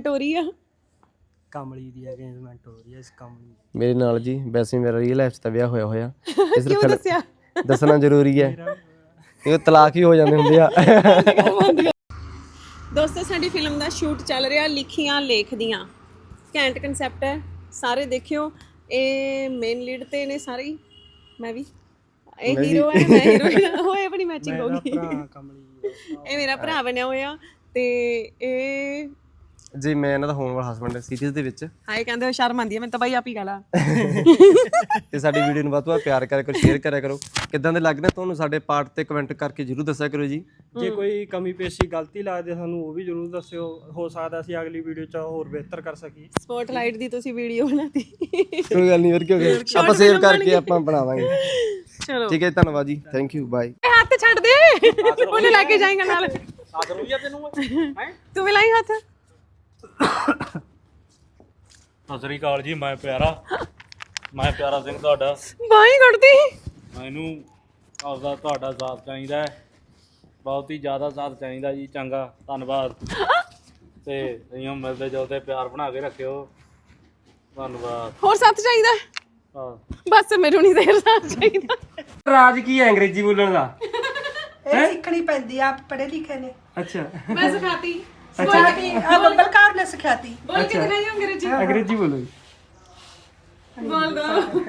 Engagement ਹੋ ਰਹੀ ਆ। ਕਮਲੀ ਦੀ ਅਗੇਜਮੈਂਟ ਹੋ ਰਹੀ ਹੈ ਇਸ ਕਮਲੀ ਮੇਰੇ ਨਾਲ ਜੀ ਵੈਸੇ ਮੇਰਾ ਰੀਅਲ ਲਾਈਫ 'ਚ ਤਾਂ ਵਿਆਹ ਹੋਇਆ ਹੋਇਆ। ਇਸ ਕਿਉਂ ਦੱਸਿਆ? ਦੱਸਣਾ ਜ਼ਰੂਰੀ ਹੈ। ਇਹ ਤਲਾਕ ਹੀ ਹੋ ਜਾਂਦੇ ਹੁੰਦੇ ਆ। ਦੋਸਤੋ ਸਾਡੀ ਫਿਲਮ ਦਾ ਸ਼ੂਟ ਚੱਲ ਰਿਹਾ ਲਿਖੀਆਂ ਲੇਖਦੀਆਂ ਘੈਂਟ ਕਨਸੈਪਟ ਹੈ। ਸਾਰੇ ਦੇਖਿਓ। ਇਹ ਮੇਨ ਲੀਡ ਤੇ ਨੇ ਸਾਰੇ ਹੀ। ਮੈਂ ਵੀ। ਇਹ ਹੀਰੋ ਹੈ ਮੈਂ ਹੀਰੋਇਨ ਹੋਏ ਆਪਣੀ ਮੈਚਿੰਗ ਹੋ ਗਈ। ਭਰਾ ਕਮਲੀ ਇਹ ਮੇਰਾ ਭਰਾ। ਬਣਿਆ ਹੋਇਆ ਤੇ ਇਹ ਜੀ ਮੈਂ ਇਹਨਾਂ ਦਾ ਹੋਣ ਵਾਲਾ ਹਸਬੰਡ ਸੀਰੀਜ਼ ਦੇ ਵਿੱਚ। ਹਾਏ ਕਹਿੰਦੇ ਹੋ ਸ਼ਰਮ ਆਉਂਦੀ ਹੈ ਮੈਨੂੰ ਤਾਂ ਬਾਈ ਆਪ ਹੀ ਗਾਲਾ ਤੇ ਸਾਡੀ ਵੀਡੀਓ ਨੂੰ ਵੱਧ ਤੋਂ ਵੱਧ ਪਿਆਰ ਕਰਿਆ ਕਰੋ ਸ਼ੇਅਰ ਕਰਿਆ ਕਰੋ। ਕਿੱਦਾਂ ਦੇ ਲੱਗਦੇ ਤੁਹਾਨੂੰ? ਸਾਡੇ ਪਾਰਟ ਤੇ ਕਮੈਂਟ ਕਰਕੇ ਜਰੂਰ ਦੱਸਿਆ ਕਰੋ ਜੀ। ਜੇ ਕੋਈ ਕਮੀ ਪੇਸ਼ੀ ਗਲਤੀ ਲੱਗਦੀ ਸਾਨੂੰ ਉਹ ਵੀ ਜਰੂਰ ਦੱਸਿਓ। ਹੋ ਸਕਦਾ ਅਸੀਂ ਅਗਲੀ ਵੀਡੀਓ 'ਚ ਹੋਰ ਬਿਹਤਰ ਕਰ ਸਕੀਏ। ਸਪੋਟਲਾਈਟ ਦੀ ਤੁਸੀਂ ਵੀਡੀਓ ਬਣਾਤੀ। ਕੋਈ ਗੱਲ ਨਹੀਂ ਫਿਰ ਕੀ ਹੋ ਗਿਆ ਆਪਾਂ ਸੇਵ ਕਰਕੇ ਆਪਾਂ ਬਣਾਵਾਂਗੇ। ਚਲੋ। ਠੀਕ ਹੈ ਧੰਨਵਾਦ ਜੀ। ਥੈਂਕ ਯੂ ਬਾਏ ਇਹ ਹੱਥ ਛੱਡ ਦੇ। ਉਹਨੂੰ ਲੈ ਕੇ ਜਾਏਗਾ ਨਾਲ। ਹੱਥ ਰੋਈਆ ਤੈਨੂੰ। ਹੈ? ਤੂੰ ਵੀ ਲਾਈ ਹੱਥ। ਸਤਿ ਸ੍ਰੀ ਅਕਾਲ ਜੀ ਮੈਂ ਪਿਆਰਾ। ਮੈਂ ਪਿਆਰਾ ਸਿੰਘ ਤੁਹਾਡਾ। ਬਾਈ ਕੱਢਦੀ ਮੈਨੂੰ ਆਪਦਾ ਤੁਹਾਡਾ ਸਾਥ ਚਾਹੀਦਾ ਹੈ। ਬਹੁਤ ਹੀ ਜ਼ਿਆਦਾ ਸਾਥ ਚਾਹੀਦਾ ਜੀ ਚੰਗਾ ਧੰਨਵਾਦ। ਤੇ ਇਉਂ ਮਿਲਦੇ ਜੁਲਦੇ ਪਿਆਰ ਬਣਾ ਕੇ ਰੱਖਿਓ। ਧੰਨਵਾਦ। ਹੋਰ ਸੱਤ ਚਾਹੀਦਾ ਹੈ? ਬਸ ਮੈਨੂੰ ਨਹੀਂ ਦੇਰ ਸਾਥ ਚਾਹੀਦਾ। ਰਾਜ ਕੀ ਹੈ ਅੰਗਰੇਜ਼ੀ ਬੋਲਣ ਦਾ? ਇਹ ਸਿੱਖਣੀ ਪੈਂਦੀ ਆ ਪੜ੍ਹੇ ਲਿਖੇ ਨੇ। ਅੱਛਾ। ਮੈਂ ਸਿਖਾਤੀ। ਸਿਖਾਤੀ ਆ ਬਲਕਾਰ ਨੇ ਸਿਖਾਤੀ ਬੋਲ ਕੇ ਦਿਖਾਈ ਅੰਗਰੇਜ਼ੀ। ਅੰਗਰੇਜ਼ੀ ਬੋਲੋ ਜੀ। ਬੋਲ ਦੋ।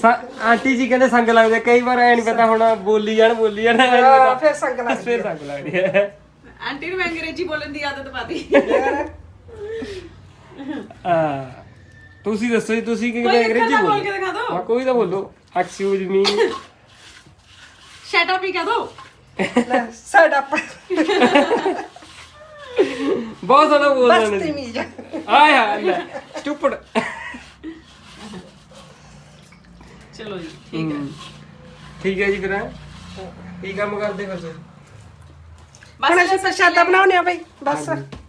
ਸਾ- ਆਂਟੀ ਜੀ ਕਹਿੰਦੇ ਸੰਗ ਲੱਗਦੇ ਕਈ ਵਾਰ ਐ ਨਹੀਂ ਪਤਾ ਹੁਣ ਬੋਲੀ ਜਾਣ ਬੋਲੀ ਜਾਣ ਐਂ ਨੀ ਪਤਾ। ਫਿਰ ਸੰਗ ਲੱਗ ਫਿਰ ਸੰਗ ਲੱਗਦੀ ਹੈ ਆਂਟੀ ਨੂੰ ਮੈਂ ਅੰਗਰੇਜ਼ੀ ਬੋਲਣ ਦੀ ਆਦਤ ਪਾਤੀ ਆ ਤੁਸੀਂ ਦੱਸੋ ਜੀ ਤੁਸੀਂ ਕੀ ਕੋਈ ਅੰਗਰੇਜ਼ੀ ਤਾਂ ਬੋਲ ਬੋਲੋ ਕੇ ਦਿਖਾ ਦਿਓ ਹਾਂ ਕੋਈ ਤਾਂ ਬੋਲੋ। ਐਕਸਕਿਊਜ਼ ਮੀ ਸ਼ਟ ਅਪ ਹੀ ਕਹ ਦੋ। ਸਾਡਾ ਬਹੁਤ ਸੋਹਣਾ ਬੋਲਦੇ ਨੇ ਜੀ। ਬਸਤੀਮੀਜ਼ ਆਏ ਹਾਂ ਲੈ ਸਟੂਪਿਡ ਚਲੋ ਜੀ ਠੀਕ ਹੈ ਜੀ ਫਿਰ ਹੈਂ? ਕੀ ਕੰਮ ਕਰਦੇ ਫਿਰ ਤੁਸੀਂ? ਹੁਣ ਅਸੀਂ ਪ੍ਰਸ਼ਾਦਾ ਬਣਾਉਣੇ ਆ ਬਈ ਬਸ।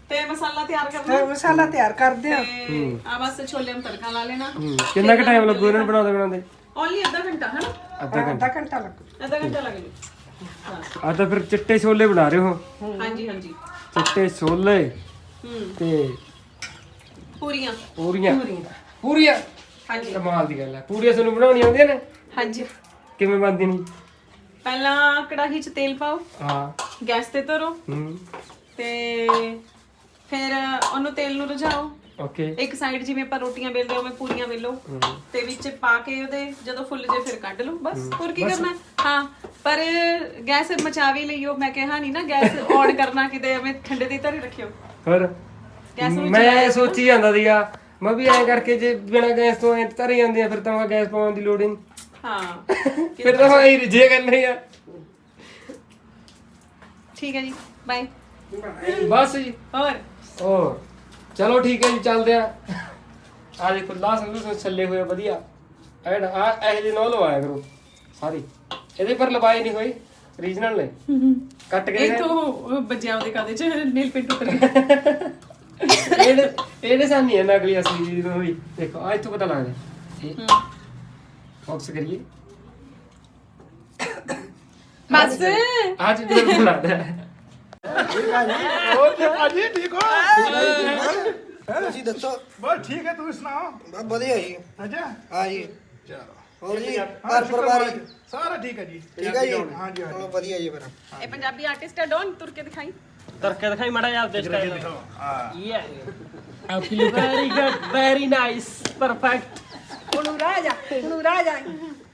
ਤੇ ਮਸਾਲਾ ਤਿਆਰ ਕਰਨਾ? ਤੇ ਮਸਾਲਾ ਤਿਆਰ ਕਰਦੇ ਆ। ਤੇ ਆ ਬਸ ਛੋਲੇ ਨੂੰ ਤੜਕਾ ਲਾ ਲੈਣਾ। ਹੂੰ, ਕਿੰਨਾ ਕੁ ਟਾਈਮ ਲੱਗੂ ਇਹਨਾਂ ਨੂੰ ਬਣਾਉਂਦੇ ਬਣਾਉਂਦੇ? ਓਨਲੀ ਅੱਧਾ ਘੰਟਾ ਹਨਾ? ਅੱਧਾ ਘੰਟਾ ਅੱਧਾ ਘੰਟਾ। ਲੱਗੂ। ਅੱਧਾ ਘੰਟਾ ਲੱਗ ਜੂ। ਆ ਤਾਂ ਫਿਰ ਚਿੱਟੇ ਛੋਲੇ ਬਣਾ ਰਹੇ ਹੋ? ਹਾਂਜੀ ਹਾਂਜੀ। ਚਿੱਟੇ ਛੋਲੇ ਹੂੰ। ਤੇ ਪੂਰੀਆਂ। ਪੂਰੀਆਂ। ਪੂਰੀਆਂ। ਹਾਂਜੀ। ਕਮਾਲ ਦੀ ਗੱਲ ਹੈ ਪੂਰੀਆਂ ਤੁਹਾਨੂੰ ਬਣਾਉਣੀਆਂ ਆਉਂਦੀਆਂ ਨੇ? ਹਾਂਜੀ। ਕਿਵੇਂ ਬਣਦੀਆਂ ਨੇ? ਪਹਿਲਾਂ ਕੜਾਹੀ 'ਚ ਤੇਲ ਪਾਓ। ਹਾਂ। ਗੈਸ ਤੇ ਧਰੋ। ਹੂੰ। ਤੇ ਫਿਰ ਉਹਨੂੰ ਤੇਲ ਨੂੰ ਰਝਾਓ। ਓਕੇ। ਇੱਕ ਸਾਈਡ ਜਿਵੇਂ ਆਪਾਂ ਰੋਟੀਆਂ ਵੇਲਦੇ ਉਵੇਂ ਪੂਰੀਆਂ ਵੇਲੋ। ਤੇ ਵਿੱਚ ਪਾ ਕੇ ਉਹਦੇ ਜਦੋਂ ਫੁੱਲ ਜੇ ਫਿਰ ਕੱਢ ਲਓ। ਬਸ। ਹੋਰ ਕੀ ਕਰਨਾ? ਹਾਂ। ਪਰ ਗੈਸ ਮਚਾ ਵੀ ਲਈਓ ਮੈਂ ਕਿਹਾ ਨਹੀਂ ਨਾ ਗੈਸ ਔਨ ਕਰਨਾ ਕਿਤੇ ਐਵੇਂ ਠੰਡੇ ਦੀ ਧਰੀ ਰੱਖਿਓ। ਗੈਸ ਨੂੰ ਮੈਂ ਸੋਚੀ ਜਾਂਦਾ ਸੀਗਾ ਮੈਂ ਵੀ ਐਂ ਕਰਕੇ ਜੇ ਬਿਨਾ ਗੈਸ ਤੋਂ ਐਂ ਧਰੇ ਜਾਂਦੇ ਆ ਫਿਰ ਤਾਂ ਮੈਂ ਗੈਸ ਪਾਉਣ ਦੀ ਲੋੜ ਹੀ ਨਹੀਂ ਹਾਂ ਫਿਰ ਤਾਂ ਮੈਂ ਇਹ ਰਿਜੇ ਕਰਨੇ ਆ। ਠੀਕ ਹੈ ਜੀ ਬਾਏ ਬਸ ਜੀ। ਹੋਰ? ਹੋਰ? ਚਲੋ ਠੀਕ ਹੈ ਜੀ ਚੱਲਦੇ ਆ। ਆ ਦੇਖੋ ਲਾ ਸੰਦੂ ਸੋ ਛੱਲੇ ਹੋਏ ਆ ਵਧੀਆ। ਐਡ ਆ ਇਹ ਜਿਹੇ ਨੋ ਲਵਾਇਆ ਕਰੋ। ਸਾਰੀ ਇਹਦੇ ਪਰ ਲਵਾਈ ਨਹੀਂ ਹੋਈ ਰੀਜਨਲ ਨੇ। ਕੱਟ ਕੇ ਇਹ ਤੋਂ ਬੱਜਿਆ ਉਹਦੇ ਕਾਦੇ ਚ ਨੀਲ ਪਿੰਟ ਉਤਰ ਗਿਆ ਇਹਦੇ ਇਹਦੇ ਸਾਹਮਣੇ ਹੈ ਨਕਲੀ ਅਸਲੀ ਜੀ ਨੂੰ ਹੋਈ ਦੇਖੋ ਆ ਇੱਥੋਂ ਪਤਾ ਲੱਗਦਾ। ਫੋਕਸ ਕਰੀਏ। ਬਸ। ਅੱਜ ਜਿਹੜਾ ਬਣਾਦਾ ਹੈ? ਤੁਸੀਂ ਦੱਸੋ। ਬਸ ਠੀਕ ਹੈ ਤੁਸੀਂ ਸੁਣਾਓ? ਬਸ ਵਧੀਆ ਜੀ। ਅੱਛਾ। ਹਾਂ ਜੀ। ਚਲੋ। ਹੋਰ ਜੀ? ਹਾਂ, ਘਰ ਪਰਿਵਾਰ। ਸਾਰਾ ਠੀਕ ਹੈ ਜੀ। ਠੀਕ ਹੈ ਜੀ? ਹਾਂਜੀ ਹਾਂਜੀ। ਚਲੋ ਵਧੀਆ ਜੀ ਫਿਰ। ਇਹ ਪੰਜਾਬੀ ਆਰਟਿਸਟ ਹੈ ਡੋਨ ਤੁਰ ਕੇ ਦਿਖਾਈ। ਤਰਕੇ ਦਿਖਾਈ ਮੜਾ ਜਾ ਆਪਦੇ ਸਟਾਈਲ ਦਿਖਾਓ। ਹਾਂ। ਆਪਕੀ look very good very nice perfect ਹੁਣ ਰਾਜਾ ਹੁਣ ਰਾਜਾ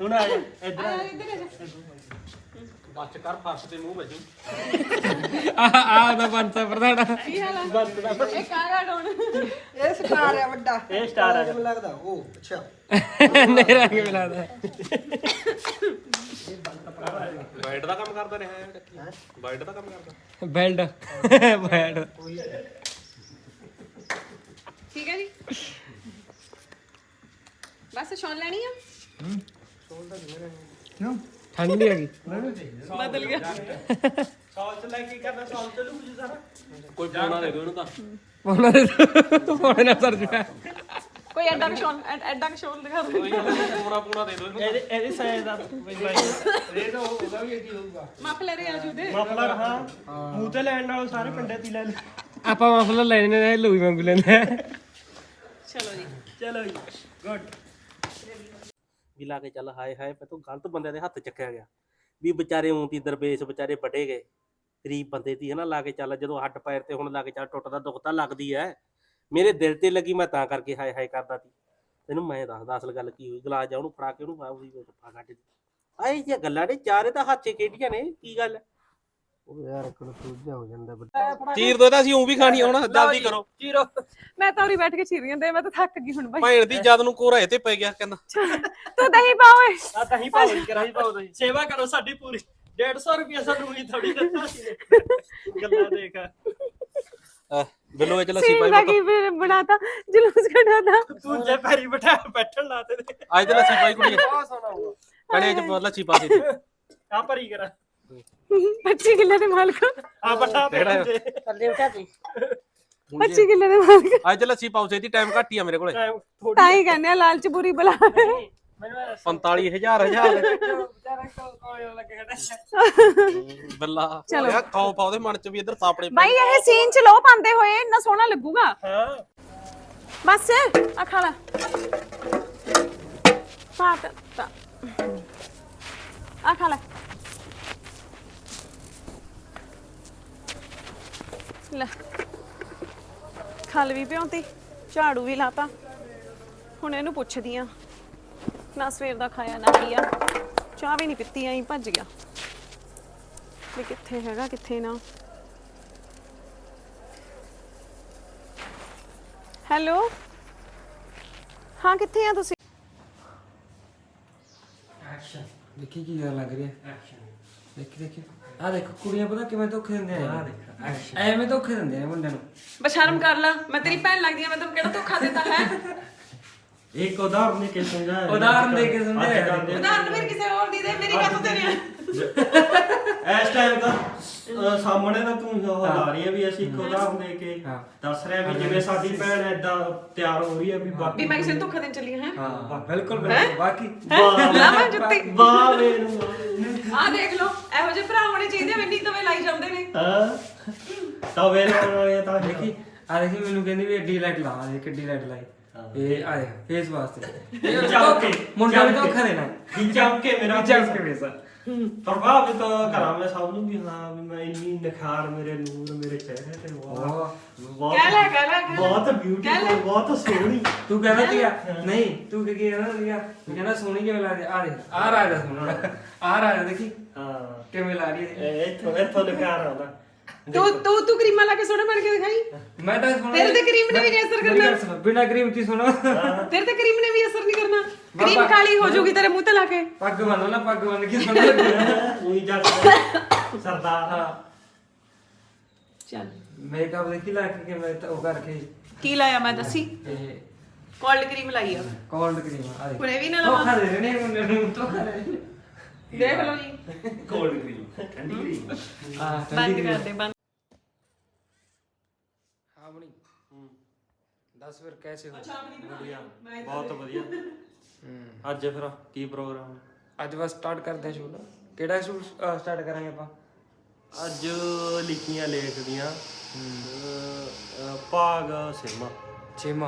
ਹੁਣ ਆ ਜਾ ਇੱਧਰ ਆ ਆ ਦਾ ਬੰਸਾ ਪ੍ਰਧਾਨ ਕੀ ਹਾਲ ਹੈ ਇਹ ਕਾਗਾ ਡੋਨ ਇਹ ਸਟਾਰ ਆ ਵੱਡਾ। ਇਹ ਸਟਾਰ ਆ। ਮੈਨੂੰ ਲੱਗਦਾ ਉਹ ਅੱਛਾ। ਨੇਰਾ ਕੇ ਮਿਲਾਦਾ ਵਾਈਟ ਦਾ ਕੰਮ ਕਰਦਾ ਰਿਹਾ ਹੈ ਵਾਈਟ ਦਾ ਕੰਮ ਕਰਦਾ। ਬੈਲਡ ਬੈਲਡ ਠੀਕ ਹੈ ਜੀ। ਬਸ ਛੋਣ ਲੈਣੀ ਆ? ਕਿਉਂ? ਠੰਡ ਨਹੀਂ ਹੈਗੀ। ਬਦਲ ਗਿਆ। ਕੋਈ ਪੋਣਾ ਦੇ ਦਿਓ ਇਹਨੂੰ ਤਾਂ। ਉਹਨਾਂ ਦੇ ਪੌਣੇ ਨਾਲ ਸਰ ਜੁਆ। ਕੋਈ ਐਡਾ ਕੁ ਸ਼ੋਲ ਐ- ਐਡਾ ਕੁ ਸ਼ੋਲ ਦਿਖਾ ਦੇ ਪੋਣਾ ਪੋਣਾ ਦੇ ਦਿਓ ਇਹਨੂੰ ਇਹਦੇ ਇਹਦੇ ਸਾਈਜ਼ ਦਾ ਮਫਲਰ ਆ ਜੂ ਦੇ। ਮਫਲਰ ਹਾਂ। ਮੂੰਹ ਤੇ ਲੈਣ ਨਾਲੋਂ ਸਾਰੇ ਪਿੰਡੇ ਤੀ ਲੈ ਲੈ ਆਪਾਂ ਮਫਲਰ ਲੈਣੇ ਨੇ ਲੂਈ ਵਾਂਗੂ ਲੈਣੇ ਚਲੋ ਜੀ। ਚਲੋ ਜੀ ਗੁੱਡ ਵੀ ਲਾ ਕੇ ਚੱਲ, ਹਾਏ ਹਾਏ, ਮੈਂ ਤੋਂ ਗਲਤ ਬੰਦਿਆਂ ਦੇ ਹੱਥ ਚੱਕਿਆ ਗਿਆ। ਵੀ ਵਿਚਾਰੇ ਊਂਤੀ ਦਰਵੇਸ਼ ਵਿਚਾਰੇ ਵੱਡੇ ਗਏ। ਗਰੀਬ ਬੰਦੇ ਦੀ ਹਨਾ, ਲਾ ਕੇ ਚੱਲ, ਜਦੋਂ ਹੱਡ ਪੈਰ ਤੇ ਹੁਣ ਲਾ ਕੇ ਚੱਲ ਟੁੱਟਦਾ ਦੁੱਖ ਤਾਂ ਲੱਗਦੀ ਐ। ਮੇਰੇ ਦਿਲ ਤੇ ਲੱਗੀ, ਮੈਂ ਤਾਂ ਕਰਕੇ ਹਾਏ ਹਾਏ ਕਰਦਾ ਸੀ। ਤੈਨੂੰ ਮੈਂ ਦੱਸਦਾ ਅਸਲ ਗੱਲ ਕੀ ਹੋਈ, ਗਲਾਸ ਜਾ ਉਹਨੂੰ ਫੜਾ ਕੇ ਉਹਨੂੰ ਉਹਦੀ ਪਾ ਕੱਢ ਦਿੱਤੀ। ਆਏ ਜੇ ਗੱਲਾਂ ਨੇ, ਚਾਰੇ ਤਾਂ ਹੱਥ ਕਿਹੜੀਆਂ ਨੇ, ਕੀ ਗੱਲ ਹੈ ਉਹ ਯਾਰ ਕਨਫਿਊਜ਼ ਹੋ ਜਾਂਦਾ ਚੀਰ ਦੋ ਤਾਂ ਅਸੀਂ ਉਹ ਵੀ ਖਾਣੀ ਹੁਣ ਜਲਦੀ ਕਰੋ। ਜੀਰੋ ਮੈਂ ਤਾਂ ਉਰੀ ਬੈਠ ਕੇ ਚੀਰ ਹਾਂ ਤੇ ਮੈਂ ਤਾਂ ਥੱਕ ਗਈ ਹੁਣ ਬਾਈ। ਭੈਣ ਦੀ ਜਦ ਨੂੰ ਕੋਰਾ ਇਹ ਤੇ ਪੈ ਗਿਆ ਕਹਿੰਦਾ। ਤੂੰ ਦਹੀਂ ਪਾ ਓਏ ਆ ਤਾਂ ਹੀ ਪਾਉਣੀ ਕਰਾਈ ਪਾਉ ਤੁਸੀਂ ਸੇਵਾ ਕਰੋ ਸਾਡੀ ਪੂਰੀ। 150 ਰੁਪਏ ਸਾਨੂੰ ਵੀ ਥੋੜੀ ਦਿੱਤਾ ਸੀ। ਗੱਲਾਂ ਦੇਖ। ਬਿੱਲੋ ਇਹ ਚ ਲੱਸੀ ਪਾਈ ਮਤੋ ਕੀ ਬਣਾਤਾ? ਜਲੂਸ ਕਢਾਤਾ। ਤੂੰ ਜੇ ਪੈਰੀ ਬਿਠਾ ਬੈਠਣ ਲਾਤੇ ਤੇ। ਅੱਜ ਤੇ ਲੱਸੀ ਪਾਈ ਕੁੜੀ ਕੜੇ ਚ ਲੱਸੀ ਪਾ ਦੇ। ਆ ਭਰੀ ਕਰਾ। 25 ਕਿੱਲੇ ਦੇ ਮਾਲਕ। ਆ ਬਠਾ ਤੇ ਥੱਲੇ ਉਠਾ ਦੇ। 25 ਕਿੱਲੇ ਦੇ ਮਾਲਕ। ਅੱਜ ਲੱਸੀ ਪਾਉ ਸੇ ਦੀ ਟਾਈਮ ਘੱਟ ਹੀ ਆ ਮੇਰੇ ਕੋਲੇ। ਤਾਂ ਹੀ ਕਹਿੰਦੇ ਆ ਲਾਲਚ ਬੁਰੀ ਬਲਾ। ਮੈਨੂੰ ਇਹ 45000 ਹਜ਼ਾਰ ਵਿਚਾਰਾ ਕੋਈ ਲੱਗੇ ਖੜਾ। ਬੱਲਾ। ਚਲੋ। ਯਾ ਖਾਓ ਪਾਓ ਦੇ ਮਨ ਚ ਵੀ ਇੱਧਰ ਸਾਪੜੇ ਪਏ। ਬਾਈ ਇਹ ਸੀਨ ਚ ਲੋ ਪਾਉਂਦੇ ਹੋਏ ਇੰਨਾ ਸੋਹਣਾ ਲੱਗੂਗਾ। ਹਾਂ। ਬਸ ਆ ਖਾ ਲੈ। ਪਾਤ ਤਾ। ਆ ਖਾ ਲੈ। ਲੈ। ਖਲ ਵੀ ਪਿਉਂਤੀ ਝਾੜੂ ਵੀ ਲਾਤਾ। ਹੁਣ ਇਹਨੂੰ ਪੁੱਛਦੀ ਆ ਨਾ ਸਵੇਰ ਦਾ ਖਾਇਆ ਨਾ ਪੀਆ। ਚਾਹ ਵੀ ਨਹੀਂ ਪੀਤੀ ਐਂ ਭੱਜ ਗਿਆ। ਵੀ ਕਿੱਥੇ ਹੈਗਾ ਕਿੱਥੇ ਨਾ। ਹੈਲੋ? ਹਾਂ ਕਿੱਥੇ ਆ ਤੁਸੀਂ? ਦੇਖੀ ਕੀ ਗੱਲ ਲੱਗ ਰਹੀ ਹੈ। ਦੇਖੀ ਦੇਖੀ। ਆ ਦੇਖ ਕੁੜੀਆਂ ਪਤਾ ਕਿਵੇਂ ਧੋਖੇ ਦਿੰਦੇ ਆ ਆ ਦੇਖ। ਐਵੇਂ ਧੋਖੇ ਦਿੰਦੇ ਆ ਮੁੰਡਿਆਂ ਨੂੰ। ਬਸ਼ਰਮ ਕਰ ਲਾ ਮੈਂ ਤੇਰੀ ਭੈਣ ਲੱਗਦੀ ਆ ਮੈਂ ਤੈਨੂੰ ਕਿਹੜਾ ਧੋਖਾ ਦਿੱਤਾ ਹੈ? ਇੱਕ ਉਦਾਹਰਨ ਦੇ ਕੇ ਸਮਝਾਇਆ ਉਦਾਹਰਨ ਦੇ ਕੇ ਸਮਝਾਇਆ ਉਦਾਹਰਨ ਫਿਰ ਕਿਸੇ ਹੋਰ ਦੀ ਦੇ ਮੇਰੀ ਗੱਲ ਤੇ ਨਹੀਂ ਇਸ ਟਾਈਮ ਤਾਂ ਸਾਹਮਣੇ ਤਾਂ ਤੂੰ ਉਹ ਲਾ ਰਹੀ ਹੈ ਵੀ ਅਸੀਂ ਇੱਕ ਉਦਾਹਰਨ ਦੇ ਕੇ ਦੱਸ ਰਿਹਾ ਵੀ ਜਿਵੇਂ ਸਾਡੀ ਭੈਣ ਐਦਾਂ ਤਿਆਰ ਹੋ ਰਹੀ ਹੈ ਵੀ ਬਾਕੀ ਮੈਂ ਕਿਸੇ ਧੋਖਾ ਦੇਣ ਚੱਲੀ ਹਾਂ? ਹਾਂ ਬਿਲਕੁਲ ਬਿਲਕੁਲ। ਬਾਕੀ ਵਾਹ ਮੈਂ ਜੁੱਤੀ। ਵਾਹ ਵੇ ਨੂੰ ਆਹ ਦੇਖ ਲਓ ਇਹੋ ਜਿਹੇ ਭਰਾ ਹੋਣੇ ਚਾਹੀਦੇ ਮੈਨੀ ਤਵੇ ਲਾਈ ਜਾਂਦੇ ਨੇ। ਹਾਂ। ਤਵੇ ਲਾਉਣ ਵਾਲੇ ਤਾਂ ਦੇਖੀ ਆ ਦੇਖੀ ਮੈਨੂੰ ਕਹਿੰਦੀ ਵੀ ਐਡੀ ਲਾਈਟ ਲਾ ਦੇ ਕਿੱਡੀ ਲਾਈਟ ਲਾਈ। ਇਹ ਆ ਫੇਸ ਵਾਸਤੇ। ਇਹ ਚਮਕ ਕੇ, ਮੁੰਡਾ ਵੀ। ਧੋਖਾ ਦੇਣਾ। ਵੀ ਚਮਕ ਕੇ ਮੇਰਾ ਚਮਕ ਕੇ ਫੇਸ ਪ੍ਰਭਾਵਿਤ ਕਰਾਂ ਮੈਂ ਸਭ ਨੂੰ ਵੀ ਹਾਂ ਵੀ ਮੈਂ ਇੰਨੀ ਨਿਖਾਰ ਮੇਰੇ ਨੂਰ ਮੇਰੇ ਚਿਹਰੇ ਤੇ ਵਾਹ। ਬਹੁਤ ਕਹਿ ਲੈ, ਕਹਿ ਲੈ, ਕਹਿ ਲੈ। ਬਹੁਤ ਕਹਿ ਲੈ। ਬਿਊਟੀਫੁਲ ਬਹੁਤ ਸੋਹਣੀ। ਤੂੰ ਕਹਿੰਦਾ ਸੀਗਾ ਨਹੀਂ ਤੂੰ ਕੀ ਕਹਿੰਦਾ ਸੀਗਾ ਤੂੰ ਕਹਿੰਦਾ ਸੋਹਣੀ ਕਿਵੇਂ ਲੱਗਦੀ ਆ? ਦੇਖ ਆ ਰਾਜਾ ਸੋਹਣਾ ਆ ਰਾਜਾ ਦੇਖੀ ਹਾਂ। ਕਿਵੇਂ ਲਾ ਰਹੀ ਹੈ ਇਹ ਇੱਥੋਂ ਇੱਥੋਂ ਨਿਖਾਰ ਆਉਂਦਾ। ਤੂੰ ਤੂੰ ਤੂੰ ਕਰੀਮਾਂ ਲਾ ਕੇ ਸੋਹਣਾ ਬਣ ਕੇ ਦਿਖਾਈ? ਮੈਂ ਤਾਂ ਸੋਹਣਾ ਤੇਰੇ ਤੇ ਕਰੀਮ ਨੇ ਵੀ ਨਹੀਂ ਅਸਰ ਕਰਨਾ। ਬਿਨਾ ਕਰੀਮ ਤੀ ਸੋਹਣਾ ਤੇਰੇ ਤੇ ਕਰੀਮ ਨੇ ਵੀ ਅਸਰ ਨਹੀਂ ਕਰਨਾ। ਕਰੀਮ ਕਾਲੀ ਹੋ ਜਾਊਗੀ ਤੇਰੇ ਮੂੰਹ ਤੇ ਲਾ ਕੇ। ਪੱਗ ਬੰਨੋ ਨਾ ਪੱਗ ਬੰਨ ਕੇ ਸੋਹਣਾ ਲੱਗਦਾ ਉਹੀ ਜੱਟ ਸਰਦਾਰ ਹਾਂ ਚੱਲ। ਮੇਕਅਪ ਦੇਖੀ ਲਾ ਕੇ ਕਿਵੇਂ ਤਾਂ ਉਹ ਕਰਕੇ। ਕੀ ਲਾਇਆ ਮੈਂ ਦੱਸੀ? ਇਹ ਕੋਲਡ ਕਰੀਮ ਲਾਈ ਆ। ਕੋਲਡ ਕਰੀਮ ਆ ਦੇਖ ਹੁਣ ਵੀ ਨਾ ਲਵਾਂ। ਧੋਖਾ ਦੇ ਰਹੇ ਨੇ ਮੁੰਡੇ ਨੂੰ ਧੋਖਾ ਦੇ ਰਹੇ ਨੇ ਦੇਖ ਲਓ ਜੀ। ਕੋਲਡ ਕਰੀਮ ਠੰਡੀ ਕਰੀਮ ਹਾਂ ਬੰਦ ਕਰ ਦੇ ਬੰਦ। ਹਾਂ। ਬਣੀ ਦੱਸ ਫਿਰ ਕੈਸੇ ਹੋ? ਬਹੁਤ ਵਧੀਆ। ਅੱਜ ਫਿਰ ਕੀ ਪ੍ਰੋਗਰਾਮ ਅੱਜ ਬਸ ਸਟਾਰਟ ਕਰਦੇ ਹਾਂ ਸ਼ੂਟ ਕਿਹੜਾ ਸ਼ੂਟ ਸਟਾਰਟ ਕਰਾਂਗੇ ਆਪਾਂ? ਅੱਜ ਲਿਖੀਆਂ ਲੇਖਦੀਆਂ ਅਹ, ਭਾਗ ਸਿਮਾ। ਛੇਮਾ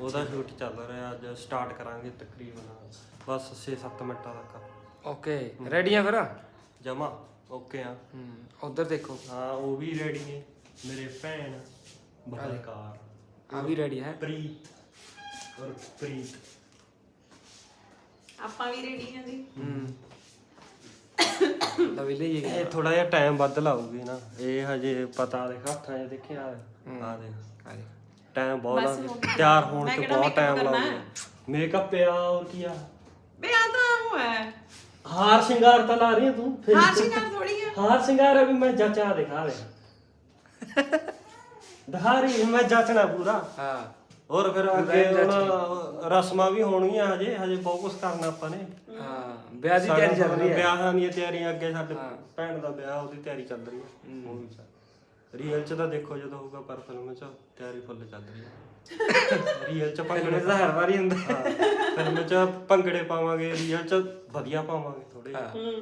ਉਹਦਾ ਸ਼ੂਟ ਚੱਲ ਰਿਹਾ ਅੱਜ ਸਟਾਰਟ ਕਰਾਂਗੇ ਤਕਰੀਬਨ। ਬਸ 6-7 ਮਿੰਟਾਂ ਤੱਕ। ਓਕੇ ਰੈਡੀ ਆ ਫਿਰ? ਜਮਾ ਓਕੇ ਆ। ਹੂੰ ਉਧਰ ਦੇਖੋ। ਹਾਂ ਉਹ ਵੀ ਰੈਡੀ ਨੇ ਮੇਰੇ ਭੈਣ ਬਹਲਕਾਰ ਆ ਵੀ ਰੈਡੀ ਹੈ? ਪ੍ਰੀਤ ਔਰ ਪ੍ਰੀਤ। ਆਪਾਂ ਵੀ ਰੈਡੀ ਹਾਂ ਜੀ। ਹੂੰ। ਲਵੀ ਲਈ ਇਹ ਥੋੜਾ ਜਿਹਾ ਟਾਈਮ ਵੱਧ ਲਾਊਗੀ ਨਾ। ਇਹ ਹਜੇ ਪਤਾ ਦੇ ਹੱਥਾਂ 'ਚ ਦੇਖਿਆ ਆ ਦੇ ਟਾਈਮ ਬਹੁਤ ਬਸ ਲੱਗ ਹੋ ਗਿਆ। ਤਿਆਰ ਹੋਣ ਮੈਂ ਤੇ ਕਿਹੜਾ ਬਹੁਤ makeup ਟਾਈਮ ਕਰਨਾ ਲਾਊਗਾ। ਮੇਕਅਪ ਪਿਆ ਔਰ ਕੀ ਆ? ਬੇ ਆ ਤਾਂ ਉਹ ਹੈ। ਹਾਰ ਸ਼ਿੰਗਾਰ ਤਾਂ ਲਾ ਰਹੀ ਹੈ ਤੂੰ ਫਿਰ। ਹਾਰ ਸ਼ਿੰਗਾਰ ਥੋੜੀ ਆ। ਹਾਰ ਸ਼ਿੰਗਾਰ ਵੀ ਮੈਂ ਜੱਚਾ ਦਿਖਾ ਦੇ। ਦਿਖਾ ਰਹੀ ਮੈਂ ਜੱਚਣਾ ਪੂਰਾ। ਹਾਂ। ਹੋਰ ਫਿਰ ਅੱਗੇ ਹੁਣ ਰਸਮਾਂ ਵੀ ਹੋਣਗੀਆਂ ਹਜੇ ਹਜੇ ਬਹੁਤ ਕੁਝ ਕਰਨਾ ਆਪਾਂ ਨੇ। ਹਾਂ ਵਿਆਹ ਦੀ ਤਿਆਰੀ ਚੱਲ ਰਹੀ ਹੈ। ਵਿਆਹਾਂ ਦੀਆਂ ਤਿਆਰੀਆਂ ਅੱਗੇ ਸਾਡੇ ਭੈਣ ਦਾ ਵਿਆਹ ਉਹਦੀ ਤਿਆਰੀ ਚੱਲ ਰਹੀ ਹੈ। ਉਹ ਵੀ ਚੱਲ। ਰੀਅਲ ਚ ਤਾਂ ਦੇਖੋ ਜਦੋਂ ਹੋਊਗਾ ਪਰ ਫਿਲਮ ਚ ਤਿਆਰੀ ਫੁੱਲ ਚੱਲ ਰਹੀ ਹੈ। ਰੀਅਲ ਚ ਭੰਗੜੇ ਤਾਂ ਹਰ ਵਾਰੀ ਹੁੰਦਾ। ਫਿਲਮ ਚ ਭੰਗੜੇ ਪਾਵਾਂਗੇ ਰੀਅਲ ਚ ਵਧੀਆ ਪਾਵਾਂਗੇ ਥੋੜੇ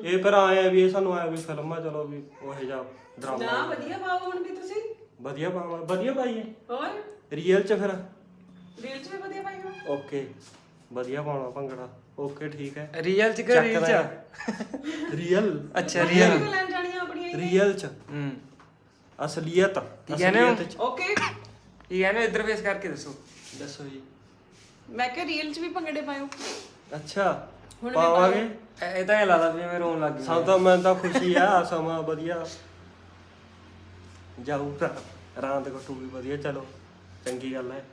ਇਹ ਪਰ ਆਏ ਆ ਵੀ ਇਹ ਸਾਨੂੰ ਆਇਆ ਵੀ ਫਿਲਮਾਂ ਚਲੋ ਵੀ ਉਹ ਜਿਹਾ ਨਾ ਡਰਾਮਾ ਵਧੀਆ ਪਾਓ ਹੁਣ ਵੀ ਤੁਸੀਂ। ਵਧੀਆ ਪਾਵਾਂ ਵਧੀਆ ਪਾਈਏ। ਹੋਰ? ਰੀਅਲ ਚ ਫਿਰ। ਰੀਲ 'ਚ ਵੀ ਵਧੀਆ ਪਾਈ ਹੋ ਓਕੇ ਵਧੀਆ ਪਾਉਣਾ ਭੰਗੜਾ। ਓਕੇ ਠੀਕ ਹੈ। ਰੀਅਲ ਚ ਕਿ ਰੀਲ ਚ? ਰੀਅਲ ਅੱਛਾ ਰੀਲ ਲੈਣ ਜਾਣੀਆਂ ਆਪਣੀਆਂ। ਰੀਅਲ ਚ। ਹੂੰ। ਅਸਲੀਅਤ। ਕਹਿੰਦੇ ਹੋ? ਅਸਲੀਅਤ ਚ। ਓਕੇ ਇਹ ਇੱਧਰ ਫੇਸ ਕਰਕੇ ਦੱਸੋ। ਦੱਸੋ ਜੀ। ਮੈਂ ਕਿਹਾ ਰੀਲ 'ਚ ਵੀ ਭੰਗੜੇ ਪਾਇਓ। ਅੱਛਾ। ਹੁਣ ਵੀ ਪਾਵਾਂਗੇ। ਇਹ ਇਹ ਤਾਂ ਇਹ ਲੱਗਦਾ ਵੀ ਮੈਂ ਰੋਣ ਲੱਗ ਗਿਆ ਸਭ ਤੋਂ ਮੈਂ ਤਾਂ ਖੁਸ਼ੀ ਆ ਸਮਾਂ ਵਧੀਆ। ਜਾਊ ਰਾਤ ਕਟੂ ਵੀ ਵਧੀਆ ਚਲੋ। ਚੰਗੀ ਗੱਲ ਹੈ।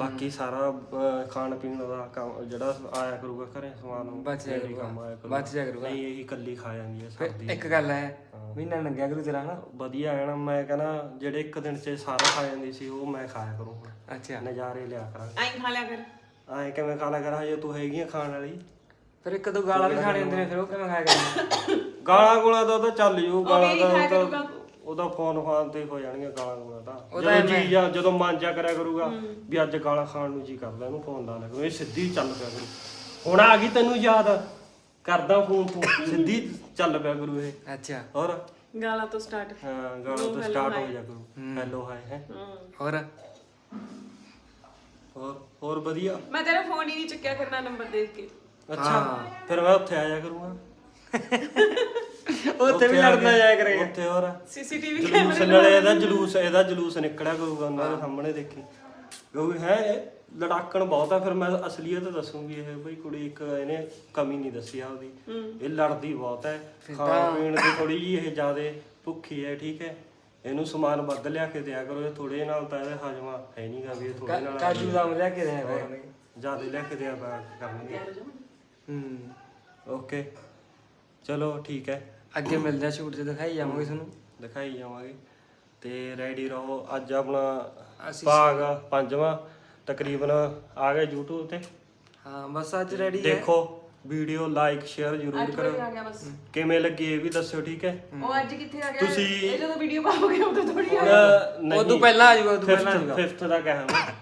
ਬਾਕੀ ਸਾਰਾ ਅਹ, ਖਾਣ ਪੀਣ ਦਾ ਕੰਮ ਜਿਹੜਾ ਆਇਆ ਕਰੂਗਾ ਘਰੇ ਸਮਾਨ ਬਚ ਜਾਇਆ ਇਹੀ ਕੰਮ ਆਇਆ ਕਰੂਗਾ। ਬਚ ਜਾਇਆ ਕਰੂਗਾ। ਨਹੀਂ ਇਹੀ ਕੱਲੀ ਖਾ ਜਾਂਦੀ ਹੈ ਫਿਰ ਸਰਦੀ ਇੱਕ ਗੱਲ ਹੈ ਮਹੀਨਾ ਲੰਘਿਆ ਕਰੂ ਤੇਰਾ ਹਨਾ? ਵਧੀਆ ਹੈ ਨਾ ਮੈਂ ਕਹਿੰਦਾ ਜਿਹੜੇ ਇੱਕ ਦਿਨ ਚ ਸਾਰਾ ਖਾ ਜਾਂਦੀ ਸੀ ਉਹ ਮੈਂ ਖਾਇਆ ਕਰੂੰਗਾ ਅੱਛਾ। ਨਜ਼ਾਰੇ ਲਿਆ ਕਰਾਂਗੇ। ਐਂ ਖਾ ਲਿਆ ਕਰ। ਐਂ ਕਿਵੇਂ ਖਾਣਾ ਕਰਾਂ ਜੇ ਤੂੰ ਹੈਗੀ ਆ ਖਾਣ ਵਾਲੀ? ਫਿਰ ਇੱਕ ਦੋ ਗਾਲਾਂ ਵੀ ਖਾਣੇ ਹੁੰਦੇ ਨੇ ਫਿਰ ਉਹ ਕਿਵੇਂ ਖਾਇਆ ਕਰਾਂਗੇ ਗਾਲਾਂ ਗੁਲਾਂ ਦਾ ਤਾਂ ਚੱਲ ਜੂ ਗਾਲਾਂ ਵੀ ਦਾ ਖਾਇਆ ਤਾਂ ਕਰੂਗਾ। ਉਹਦਾ ਫੋਨ ਫਾਨ ਤੇ ਹੋ ਜਾਣਗੀਆਂ ਗਾਲਾਂ ਗੁਲਾਂ ਤਾਂ। ਉਹ ਜਦੋਂ ਤਾਂ ਜੀ ਜਾਂ ਜਦੋਂ ਮਨ ਜਾ ਕਰਿਆ ਕਰੂਗਾ ਵੀ ਅੱਜ ਗਾਲਾਂ ਖਾਣ ਨੂੰ ਜੀ ਕਰਦਾ ਇਹਨੂੰ ਫੋਨ ਲਾ ਲਿਆ ਕਰੂੰ। ਇਹ ਸਿੱਧੀ ਚੱਲ ਪਿਆ ਕਰੂ। ਹੁਣ ਆ ਗਈ ਤੈਨੂੰ ਯਾਦ। ਕਰਦਾ ਫੋਨ ਤੂੰ। ਸਿੱਧੀ ਚੱਲ ਪਿਆ ਕਰੂ ਇਹ। ਅੱਛਾ। ਹੋਰ? ਗਾਲਾਂ ਤੋਂ ਸਟਾਰਟ ਹਾਂ ਗਾਲਾਂ ਤੋਂ ਸਟਾਰਟ ਹੋ ਜਾ ਕਰੂ। ਹੈਲੋ ਹਾਏ ਹੈ। ਹੋਰ? ਹੋਰ ਹੋਰ ਵਧੀਆ। ਮੈਂ ਤੇਰਾ ਫੋਨ ਹੀ ਨਹੀਂ ਚੱਕਿਆ ਕਰਨਾ ਨੰਬਰ ਦੇਖ ਕੇ। ਅੱਛਾ ਫਿਰ ਮੈਂ ਉੱਥੇ ਆ ਜਾ ਕਰੂੰਗਾ। ਉੱਥੇ ਵੀ ਲੜਨਾ ਜਾਇਆ ਕਰੇਗਾ ਉੱਥੇ ਹੋਰ। ਸੀਸੀਟੀਵੀ ਜਲੂਸ ਨਾਲੇ ਇਹਦਾ ਜਲੂਸ ਇਹਦਾ ਜਲੂਸ ਨਿਕਲਿਆ ਕਰੂਗਾ ਉਹਨਾਂ ਦੇ ਸਾਹਮਣੇ ਦੇਖੀ। ਕਿਉਂਕਿ ਹੈ ਇਹ ਲੜਾਕਣ ਬਹੁਤ ਆ ਫਿਰ ਮੈਂ ਅਸਲੀਅਤ ਦੱਸੂਗੀ ਇਹ ਬਈ ਕੁੜੀ ਇੱਕ ਇਹਨੇ ਕਮੀ ਨਹੀਂ ਦੱਸੀ ਆਪਦੀ ਇਹ ਲੜਦੀ ਬਹੁਤ ਹੈ ਖਾਣ ਪੀਣ ਦੀ ਥੋੜੀ ਜੀ ਇਹ ਜ਼ਿਆਦੇ ਭੁੱਖੀ ਹੈ ਠੀਕ ਹੈ ਇਹਨੂੰ ਸਮਾਨ ਵੱਧ ਲਿਆ ਕੇ ਦਿਆ ਕਰੋ ਇਹ ਥੋੜੇ ਨਾਲ ਤਾਂ ਇਹਦਾ ਹਜਮਾ ਹੈ ਨਹੀਂਗਾ ਵੀ ਇਹ ਥੋੜੇ ਨਾਲ। ਕਾਜੂ ਦਾ ਲਿਆ ਕੇ ਦੇਣਾ ਪੈਣਾ ਜ਼ਿਆਦੇ ਲਿਆ ਕੇ ਦਿਆ ਕਰਨਗੇ। ਹੂੰ। ਓਕੇ। ਚਲੋ ਠੀਕ ਹੈ। ਅੱਗੇ ਮਿਲਦੇ ਆ ਸ਼ੂਟ ਤੇ ਦਿਖਾਈ ਜਾਵਾਂਗੇ ਤੁਹਾਨੂੰ। ਦਿਖਾਈ ਜਾਵਾਂਗੇ। ਤੇ ਰੈਡੀ ਰਹੋ ਅੱਜ ਆਪਣਾ ਅਸੀਂ ਭਾਗ ਪੰਜਵਾਂ ਤਕਰੀਬਨ ਆ ਗਿਆ YouTube ਤੇ। ਹਾਂ ਬਸ ਅੱਜ ਰੈਡੀ ਹੈ। ਦੇਖੋ ਵੀਡੀਓ ਲਾਈਕ ਸ਼ੇਅਰ ਜ਼ਰੂਰ ਕਰੋ। ਆ ਗਿਆ ਬਸ। ਕਿਵੇਂ ਲੱਗੀ ਇਹ ਵੀ ਦੱਸਿਓ ਠੀਕ ਹੈ? ਉਹ ਅੱਜ ਕਿੱਥੇ ਆ ਗਿਆ? ਤੁਸੀਂ- ਇਹ ਜਦੋਂ ਵੀਡੀਓ ਪਾਓਗੇ ਉਦੋਂ ਥੋੜੀ ਆ ਨਹੀਂ ਉਦੋਂ ਪਹਿਲਾਂ ਆ ਜਾਊਗਾ, ਉਦੋਂ ਪਹਿਲਾਂ ਆ ਜਾਊਗਾ। 5th ਦਾ ਕਹਿਆ ਮੈਂ।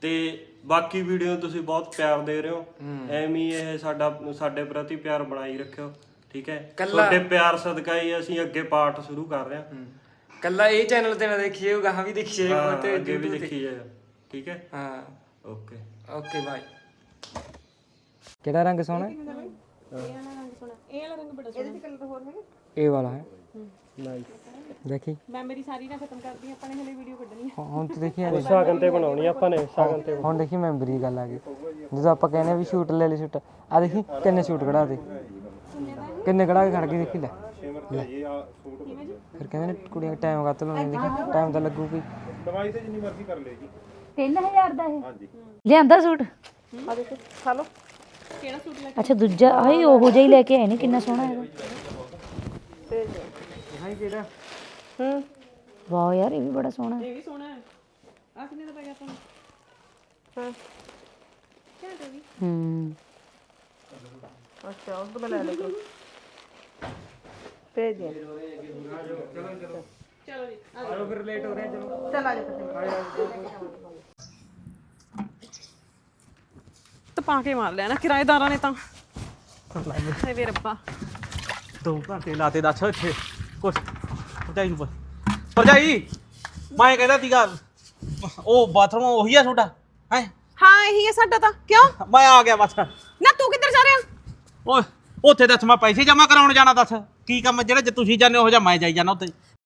ਤੇ ਬਾਕੀ ਵੀਡੀਓ ਤੁਸੀਂ ਬਹੁਤ ਪਿਆਰ ਦੇ ਰਹੇ ਹੋ। ਐਵੇਂ ਹੀ ਇਹ ਸਾਡਾ ਸਾਡੇ ਪ੍ਰਤੀ ਪਿਆਰ ਬਣਾਈ ਰੱਖਿਓ। ਠੀਕ ਹੈ? ਕੱਲਾ- ਤੁਹਾਡੇ ਪਿਆਰ ਸਦਕਾ ਹੀ ਅਸੀਂ ਅੱਗੇ ਪਾਠ ਸ਼ੁਰੂ ਕਰ ਰਹੇ ਹਾਂ। ਕੱਲਾ ਇਹ ਚੈਨਲ ਤੇ ਨਾ ਦੇਖੀਏ ਗਾਹਾਂ ਵੀ ਦੇਖੀਏ ਹਾਂ, ਤੇ ਅੱਗੇ ਵੀ YouTube ਤੇ। ਦੇਖੀ ਜਾਏਗਾ ਠੀਕ ਹੈ? ਹਾਂ। ਓਕੇ ਓਕੇ ਬਾਏ ਕਿਹੜਾ ਰੰਗ ਸੋਹਣਾ ਇਹ ਵਾਲਾ ਰੰਗ ਬੜਾ ਸੋਹਣਾ ਇਹਦੇ ਕਲਰ ਹੋਰ ਹੈਗਾ ਇਹ ਵਾਲਾ ਹੈ। ਨਾਈਸ ਦੇਖੀ। ਮੈਂ ਮੇਰੀ ਸਾਰੀ ਨਾ ਖਤਮ ਕਰਦੀ ਆਪਾਂ ਨੇ ਹਲੇ ਵੀਡੀਓ ਕੱਢਣੀ ਆ ਹੁਣ ਤੂੰ ਦੇਖੀ ਸਾਗਨ ਤੇ ਬਣਾਉਣੀ ਆਪਾਂ ਨੇ ਸਾਗਨ ਤੇ। ਹੁਣ ਦੇਖੀ ਮੈਂਬਰੀ ਦੀ ਗੱਲ ਆ ਗਈ। ਜਦੋਂ ਆਪਾਂ ਕਹਿੰਦੇ ਆ ਵੀ ਸ਼ੂਟ ਲੈ ਲਈ ਸ਼ੂਟ ਆ ਦੇਖੀ ਕਿੰਨੇ ਸ਼ੂਟ ਕਢਾ ਦੇ। ਕਿੰਨੇ ਕਢਾ ਕੇ ਖੜ ਗਈ ਦੇਖੀ ਲੈ। ਫਿਰ ਕਹਿੰਦੇ ਨੇ ਕੁੜੀਆਂ ਟਾਈਮ ਕੱਤ ਲਾਉਣੀ ਦੇਖੀ ਟਾਈਮ ਤਾਂ ਲੱਗੂ ਕੋਈ ਦਵਾਈ ਤੇ ਜਿੰਨੀ ਮਰਜ਼ੀ ਕਰ ਲੈ ਜੀ। 3000 ਦਾ ਇਹ? ਲਿਆਂਦਾ ਸੂਟ? ਆ ਦੇਖੋ ਖਾ ਲਓ। ਕਿਹੜਾ ਸੂਟ ਲੈ ਅੱਛਾ ਦੂਜਾ ਆਹੀ ਉਹੋ ਜਿਹਾ ਹੀ ਲੈ ਕੇ ਆਏ ਨੇ ਕਿੰਨਾ ਸੋਹਣਾ ਹੈਗਾ। ਹਾਂ ਕਿਹੜਾ? ਹੂੰ। ਵਾਓ ਯਾਰ ਇਹ ਵੀ ਬੜਾ ਸੋਹਣਾ ਹੈ। ਇਹ ਵੀ ਸੋਹਣਾ ਹੈ। ਆ ਕਿੰਨੇ ਦਾ ਪੈ ਗਿਆ ਤੁਹਾਨੂੰ? ਹਾਂ। ਕਿਹੜਾ ਤੇ ਵੀ ਹੂੰ। ਅੱਛਾ ਉਸ ਤੋਂ ਮੈਂ ਲੈ ਲਿਆ ਭੇਜ ਜੀ ਆਲੋ ਫਿਰ ਲੇਟ ਹੋ ਰਿਹਾ ਚਲੋ। ਚਲ ਆ ਜਾ ਪਾ ਕੇ ਮਾਰ ਲਿਆ ਨਾ ਕਿਰਾਏਦਾਰਾਂ ਨੇ ਤਾਂ। ਹਾਏ ਵੇ ਰੱਬਾ। ਦੋ ਘੰਟੇ ਲਾਤੇ ਦੱਸ ਇੱਥੇ। ਕੁਛ। ਭਰਜਾਈ ਨੂੰ ਪੁੱਛ। ਭਰਜਾਈ ਮੈਂ ਕਹਿੰਦਾ ਸੀਗਾ ਉਹ ਬਾਥਰੂਮ ਉਹੀ ਆ ਤੁਹਾਡਾ ਹੈ? ਹਾਂ ਇਹੀ ਹੈ ਸਾਡਾ ਤਾਂ। ਕਿਉਂ? ਮੈਂ ਆ ਗਿਆ ਬਸ। ਨਾ ਤੂੰ ਕਿੱਧਰ ਜਾ ਰਿਹਾ? ਓਏ। ਉੱਥੇ ਦੱਸ ਮੈਂ ਪੈਸੇ ਜਮ੍ਹਾਂ ਕਰਾਉਣ ਜਾਣਾ ਦੱਸ। ਕੀ ਕੰਮ ਜਿਹੜਾ ਜੇ ਤੁਸੀਂ ਜਾਂਦੇ ਹੋ ਜਾਂ ਮੈਂ ਜਾਈ ਜਾਣਾ ਉੱਥੇ।